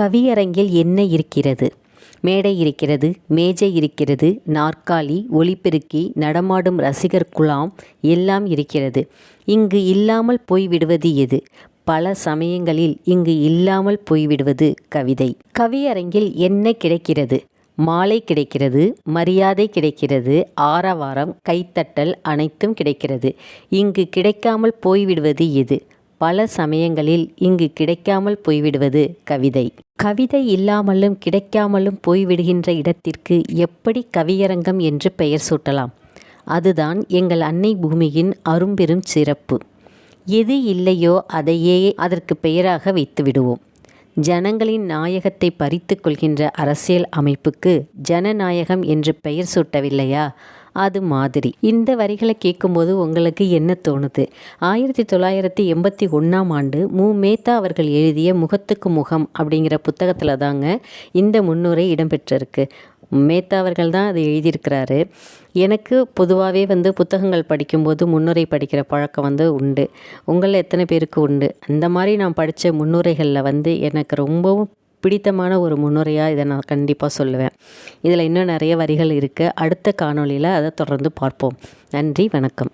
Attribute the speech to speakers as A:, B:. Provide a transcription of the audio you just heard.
A: கவியரங்கில் என்ன இருக்கிறது? மேடை இருக்கிறது மேஜை இருக்கிறது நாற்காலி ஒளிப்பெருக்கி நடமாடும் ரசிகர் குழாம் எல்லாம் இருக்கிறது. இங்கு இல்லாமல் போய்விடுவது எது? பல சமயங்களில் இங்கு இல்லாமல் போய்விடுவது கவிதை. கவியரங்கில் என்ன கிடைக்கிறது? மாலை கிடைக்கிறது மரியாதை கிடைக்கிறது ஆரவாரம் கைத்தட்டல் அனைத்தும் கிடைக்கிறது. இங்கு கிடைக்காமல் போய்விடுவது எது? பல சமயங்களில் இங்கு கிடைக்காமல் போய்விடுவது கவிதை. கவிதை இல்லாமலும் கிடைக்காமலும் போய்விடுகின்ற இடத்திற்கு எப்படி கவியரங்கம் என்று பெயர் சூட்டலாம்? அதுதான் எங்கள் அன்னை பூமியின் அரும்பெரும் சிறப்பு. எது இல்லையோ அதையே அதற்கு பெயராக வைத்து விடுவோம். ஜனங்களின் நாயகத்தை பறித்து கொள்கின்ற அரசியல் அமைப்புக்கு ஜனநாயகம் என்று பெயர் சூட்டவில்லையா? அது மாதிரி. இந்த வரிகளை கேட்கும்போது உங்களுக்கு என்ன தோணுது? ஆயிரத்தி தொள்ளாயிரத்தி எண்பத்தி ஒன்றாம் ஆண்டு மு. மேத்தா அவர்கள் எழுதிய முகத்துக்கு முகம் அப்படிங்கிற புத்தகத்தில் தாங்க இந்த முன்னுரை இடம்பெற்றிருக்கு. மேத்தா அவர்கள் தான் அதை எழுதியிருக்கிறாரு. எனக்கு பொதுவாகவே வந்து புத்தகங்கள் படிக்கும்போது முன்னுரை படிக்கிற பழக்கம் வந்து உண்டு. உங்களில் எத்தனை பேருக்கு உண்டு? அந்த மாதிரி நான் படித்த முன்னுரைகளில் வந்து எனக்கு ரொம்பவும் பிடித்தமான ஒரு முன்னுரையாக இதை நான் கண்டிப்பாக சொல்லுவேன். இதில் இன்னும் நிறைய வரிகள் இருக்குது அடுத்த காணொளியில் அதை தொடர்ந்து பார்ப்போம். நன்றி வணக்கம்.